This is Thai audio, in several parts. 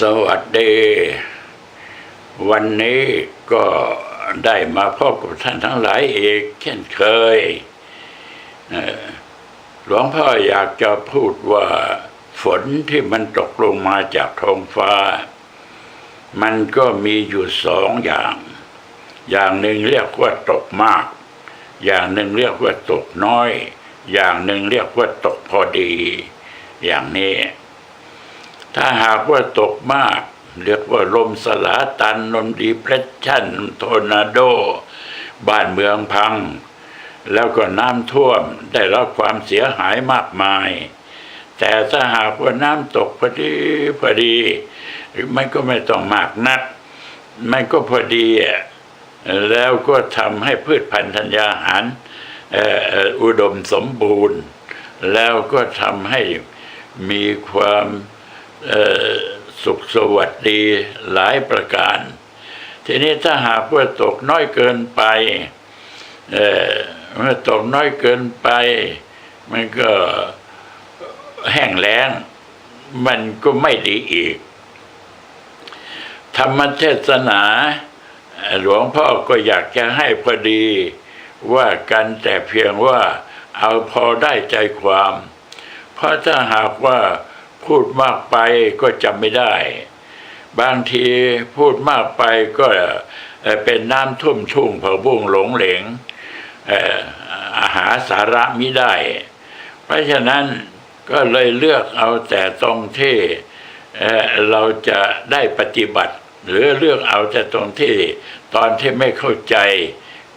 สวัสดี วันนี้ก็ได้มาพบกับท่านทั้งหลายอีก เช่นเคยหลวงพ่ออยากจะพูดว่าฝนที่มันตกลงมาจากท้องฟ้า มันก็มีอยู่สองอย่าง อย่างหนึ่งเรียกว่าตกมาก อย่างหนึ่งเรียกว่าตกน้อย อย่างหนึ่งเรียกว่าตกพอดี อย่างนี้ ถ้าหากว่าตกมาก เรียกว่าลมสลาตันลมดีเพรสชั่นโทนาโด บ้านเมืองพัง แล้วก็น้ำท่วมได้รับความเสียหายมากมาย แต่ถ้าหากว่าน้ำตกพอดีพอดีหรือไม่ก็ไม่ต้องมากนัก มันก็พอดีแล้วก็ทำให้พืชพันธุ์ธัญญาหารอุดมสมบูรณ์ แล้วก็ทำให้มีความ สุขสวัสดีหลายประการ ทีนี้ถ้าหากว่าตกน้อยเกินไปเมื่อตกน้อยเกินไป มันก็แห้งแล้ง มันก็ไม่ดีอีก ธรรมเทศนาหลวงพ่อก็อยากจะให้พอดีว่ากันแต่เพียงว่าเอาพอได้ใจความ เพราะถ้าหากว่า พูดมากไปก็จำไม่ได้ บางทีพูดมากไปก็เป็นน้ำทุ่มชุ่งเผาบุ้งหลงเหลงอาหาสาระมิได้ เพราะฉะนั้นก็เลยเลือกเอาแต่ตรงที่เราจะได้ปฏิบัติ หรือเลือกเอาแต่ตรงที่ตอนที่ไม่เข้าใจ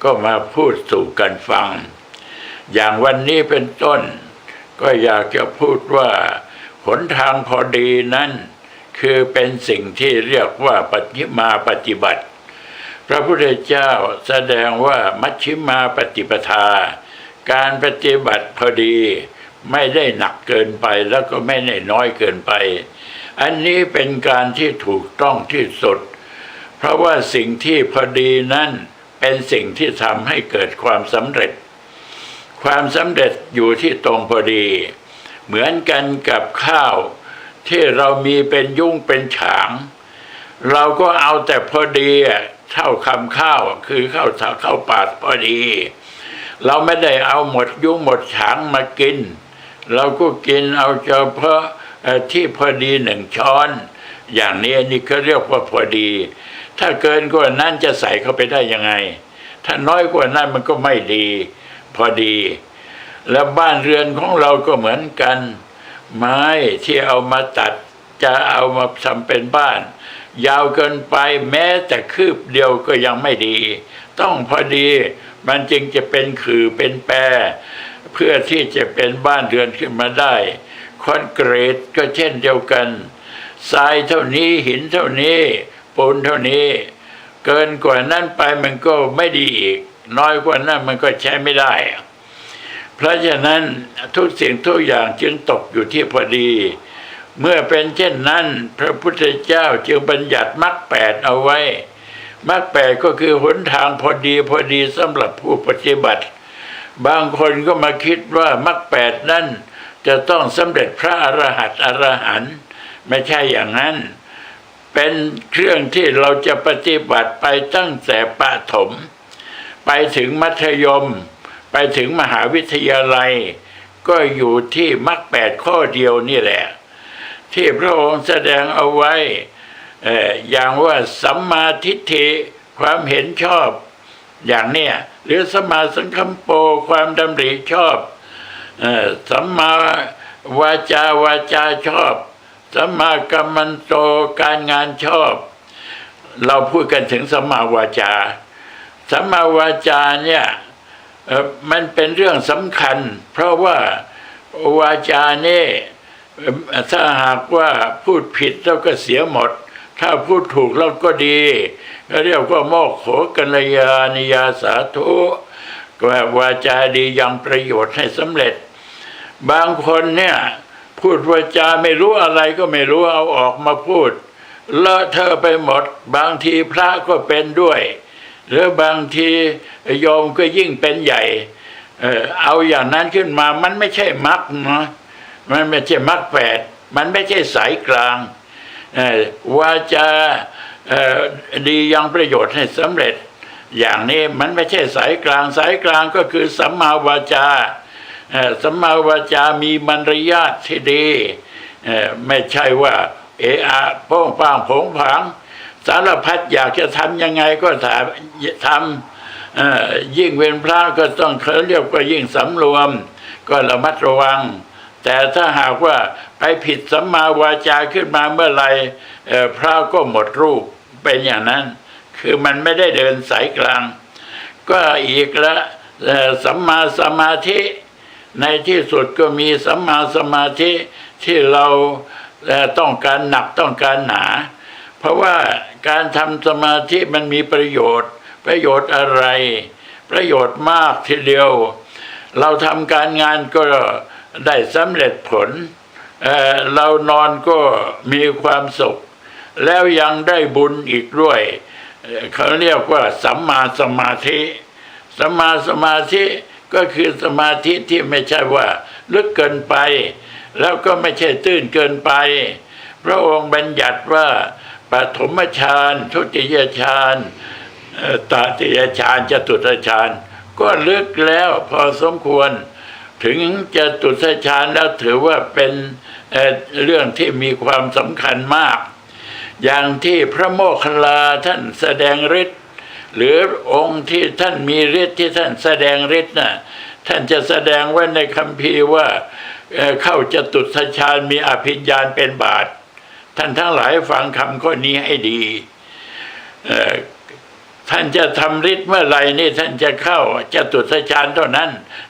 ก็มาพูดสู่กันฟัง อย่างวันนี้เป็นต้น ก็อยากจะพูดว่า หนทางพอดีนั้นคือเป็นสิ่งที่เรียกว่าปัจฉิมาปฏิบัติ พระพุทธเจ้าแสดงว่ามัชชิมาปฏิปทา การปฏิบัติพอดี ไม่ได้หนักเกินไปแล้วก็ไม่ได้น้อยเกินไป อันนี้เป็นการที่ถูกต้องที่สุด เพราะว่าสิ่งที่พอดีนั้นเป็นสิ่งที่ทำให้เกิดความสำเร็จ ความสำเร็จอยู่ที่ตรงพอดี เหมือนกันกับข้าว ที่เรามีเป็นยุ่งเป็นฉาง เราก็เอาแต่พอดีอะเท่าคำข้าวคือข้าวสาข้าวปาดพอดี เราไม่ได้เอาหมดยุ่งหมดฉางมากิน เราก็กินเอาเฉพาะที่พอดีหนึ่งช้อน อย่างนี้นี่เขาเรียกว่าพอดี ถ้าเกินกว่านั้นจะใส่เข้าไปได้ยังไง ถ้าน้อยกว่านั้นมันก็ไม่ดี พอดี แล้วบ้านเรือนของเราก็เหมือนกัน ไม้ที่เอามาตัดจะเอามาทำเป็นบ้าน ยาวเกินไปแม้แต่คืบเดียวก็ยังไม่ดี ต้องพอดีมันจึงจะเป็นคือเป็นแปร เพื่อที่จะเป็นบ้านเรือนขึ้นมาได้ คอนกรีตก็เช่นเดียวกันทรายเท่านี้หินเท่านี้ปูนเท่านี้ เกินกว่านั้นไปมันก็ไม่ดีอีก น้อยกว่านั้นมันก็ใช้ไม่ได้ เพราะฉะนั้นทุกสิ่งทุกอย่างจึงตกอยู่ที่พอดี เมื่อเป็นเช่นนั้น พระพุทธเจ้าจึงบัญญัติมรรคแปดเอาไว้มรรคแปดก็คือหนทางพอดีพอดีสำหรับผู้ปฏิบัติ บางคนก็มาคิดว่ามรรคแปดนั้นจะต้องสำเร็จพระอรหันต์อรหันต์ไม่ใช่อย่างนั้น เป็นเครื่องที่เราจะปฏิบัติไปตั้งแต่ประถมไปถึงมัธยม ไปถึงมหาวิทยาลัย ก็อยู่ที่มรรคแปดข้อเดียวนี่แหละ ที่พระองค์แสดงเอาไว้อย่างว่าสัมมาทิฏฐิความเห็นชอบ อย่างเนี้ยหรือสมมาสังคัมโปความดำริชอบอสัมมาวาจาวาจาชอบสัมมากัมมันโตการงานชอบ เราพูดกันถึงสัมมาวาจาสัมมาวาจาเนี่ย มันเป็นเรื่องสำคัญ เพราะว่าวาจาเนี่ถ้าหากว่าพูดผิดแล้วก็เสียหมด ถ้าพูดถูกแล้วก็ดีก็เรียกว่าโมกโขกัลยาณิยาสาธุว่าวาจาดียังประโยชน์ให้สำเร็จ บางคนเนี่ยพูดวาจาไม่รู้อะไรก็ไม่รู้เอาออกมาพูดเลอะเทอะไปหมด บางทีพระก็เป็นด้วย หรือบางทีโยมก็ยิ่งเป็นใหญ่เอาอย่างนั้นขึ้นมามันไม่ใช่มรรคนะมันไม่ใช่มรรคแปดมันไม่ใช่สายกลางเออวาจาดียังประโยชน์ให้สำเร็จ อย่างนี้มันไม่ใช่สายกลางสายกลางก็คือสัมมาวาจาสัมมาวาจามีมารยาทที่ดีไม่ใช่ว่าเอะอะโป้งป้างผงผาง สารพัดอยากจะทำยังไงก็ทำทำยิ่งเป็นพระก็ต้องเขาเรียกว่ายิ่งสำรวม ก็ระมัดระวัง แต่ถ้าหากว่าไปผิดสัมมาวาจาขึ้นมาเมื่อไหรเอ่อพระก็หมดรูปเป็นอย่างนั้น คือมันไม่ได้เดินสายกลาง ก็อีกละสัมมาสมาธิในที่สุดก็มีสัมมาสมาธิที่เราต้องการหนักต้องการหนา เพราะว่า การทำสมาธิมันมีประโยชน์ ประโยชน์อะไร ประโยชน์มากทีเดียว เราทำการงานก็ได้สำเร็จผลเเรานอนก็มีความสุข แล้วยังได้บุญอีกด้วยเเขาเรียกว่าสัมมาสมาธิสัมมาสมาธิก็คือสมาธิที่ไม่ใช่ว่าลึกเกินไป แล้วก็ไม่ใช่ตื้นเกินไป พระองค์บัญญัติว่า ปฐมฌานทุติยฌานเอ่อตติยฌานจตุตฌานก็ลึกแล้วพอสมควร ถึงจะตุตฌานแล้วถือว่าเป็นเเรื่องที่มีความสำคัญมาก อย่างที่พระโมคคัลลาท่านแสดงฤทธิ์หรือองค์ที่ท่านมีฤทธิ์ที่ท่านแสดงฤทธิ์น่ะท่านจะแสดงไว้ในคัมภีร์ว่าเเข้าจตุตฌานมีอภิญญาณเป็นบาท ท่านทั้งหลายฟังคำข้อนี้ให้ดีท่านจะทำฤทธิ์เมื่อไหร่นี่ท่านจะเข้าจะตุตฌานเท่านั้น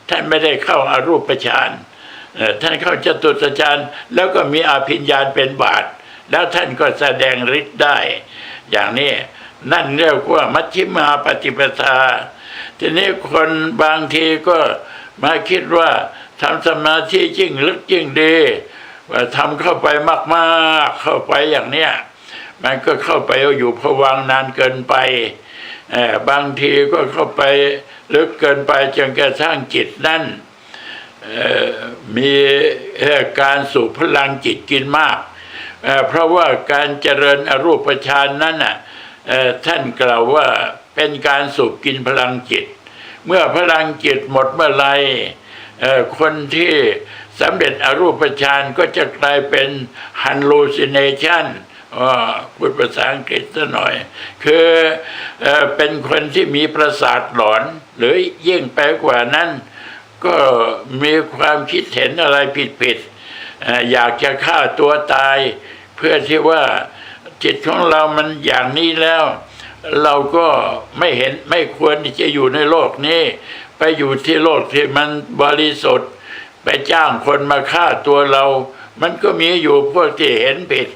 ท่านไม่ได้เข้าอารูปฌานท่านเข้าจตุตฌานแล้วก็มีอภิญญาเป็นบาท แล้วท่านก็แสดงฤทธิ์ได้ อย่างนี้นั่นเรียกว่ามัชฌิมาปฏิปทา ทีนี้คนบางทีก็มาคิดว่าทำสมาธิยิ่งลึกยิ่งดี ทำเข้าไปมากๆเข้าไปอย่างเนี้ยมันก็เข้าไปอยู่ผวังนานเกินไปบางทีก็เข้าไปลึกเกินไปจนกระทั่งจิตนั่นมีการสูบพลังจิตกินมาก เพราะว่าการเจริญอรูปฌานนั้นน่ะท่านกล่าวว่าเป็นการสูบกินพลังจิต เมื่อพลังจิตหมดเมื่อไหร่คนที่ สำเร็จอรูปฌานก็จะกลายเป็น hallucination พูดภาษาอังกฤษซะหน่อย คือเป็นคนที่มีประสาทหลอน หรือยิ่งไปกว่านั้น ก็มีความคิดเห็นอะไรผิดๆเอ่ออยากจะฆ่าตัวตาย เพื่อที่ว่าจิตของเรามันอย่างนี้แล้ว เราก็ไม่เห็นไม่ควรที่จะอยู่ในโลกนี้ ไปอยู่ที่โลกที่มันบริสุทธิ์ ไปจ้างคนมาฆ่าตัวเรา มันก็มีอยู่พวกที่เห็นผิด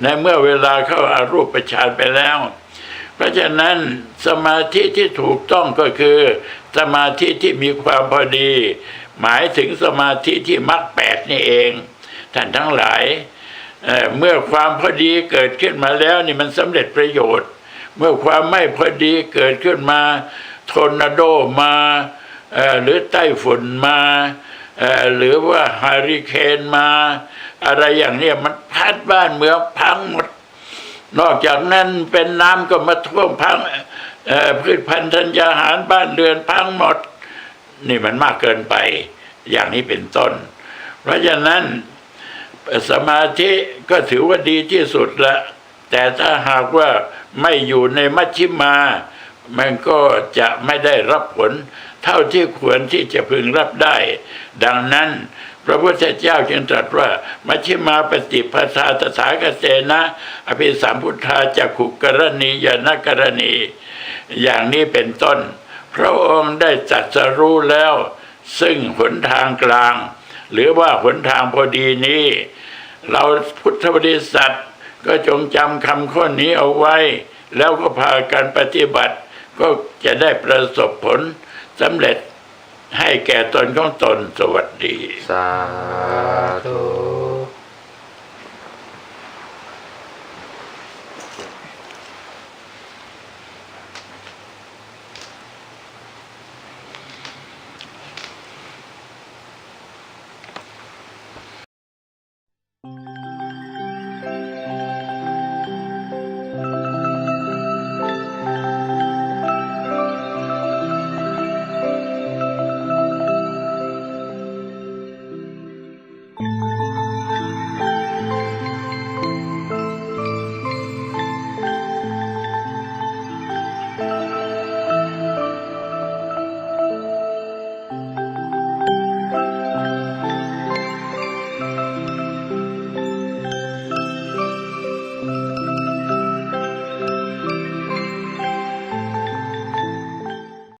ในเมื่อเวลาเข้าอารูปฌานไปแล้ว เพราะฉะนั้นสมาธิที่ถูกต้องก็คือ สมาธิที่มีความพอดี หมายถึงสมาธิที่มรรคแปดนี่เองท่านทั้งหลายเเมื่อความพอดีเกิดขึ้นมาแล้วนี่มันสำเร็จประโยชน์ เมื่อความไม่พอดีเกิดขึ้นมาทอร์นาโดมาหรือไต้ฝุ่นมา หรือว่าฮาริเคนมา อะไรอย่างนี้มันพัดบ้านเมืองพังหมด นอกจากนั้นเป็นน้ำก็มาท่วมพังพืชพันธุ์ธัญญาหารบ้านเรือนพังหมด นี่มันมากเกินไป อย่างนี้เป็นต้น เพราะฉะนั้นสมาธิก็ถือว่าดีที่สุดละแต่ถ้าหากว่าไม่อยู่ในมัชชิมา มันก็จะไม่ได้รับผล เท่าที่ควรที่จะพึงรับได้ ดังนั้น พระพุทธเจ้าจึงตรัสว่า มัชฌิมาปฏิปทาตถาคเตนะอภิสัมพุทธาจักขุกรณียานกรณี อย่างนี้เป็นต้น พระองค์ได้จัดสรู้แล้ว ซึ่งหนทางกลาง หรือว่าหนทางพอดีนี้ เราพุทธบริษัทก็จงจำคำข้อนี้เอาไว้ แล้วก็พากันปฏิบัติ ก็จะได้ประสบผล สำเร็จให้แก่ตนของตนสวัสดี สาธุ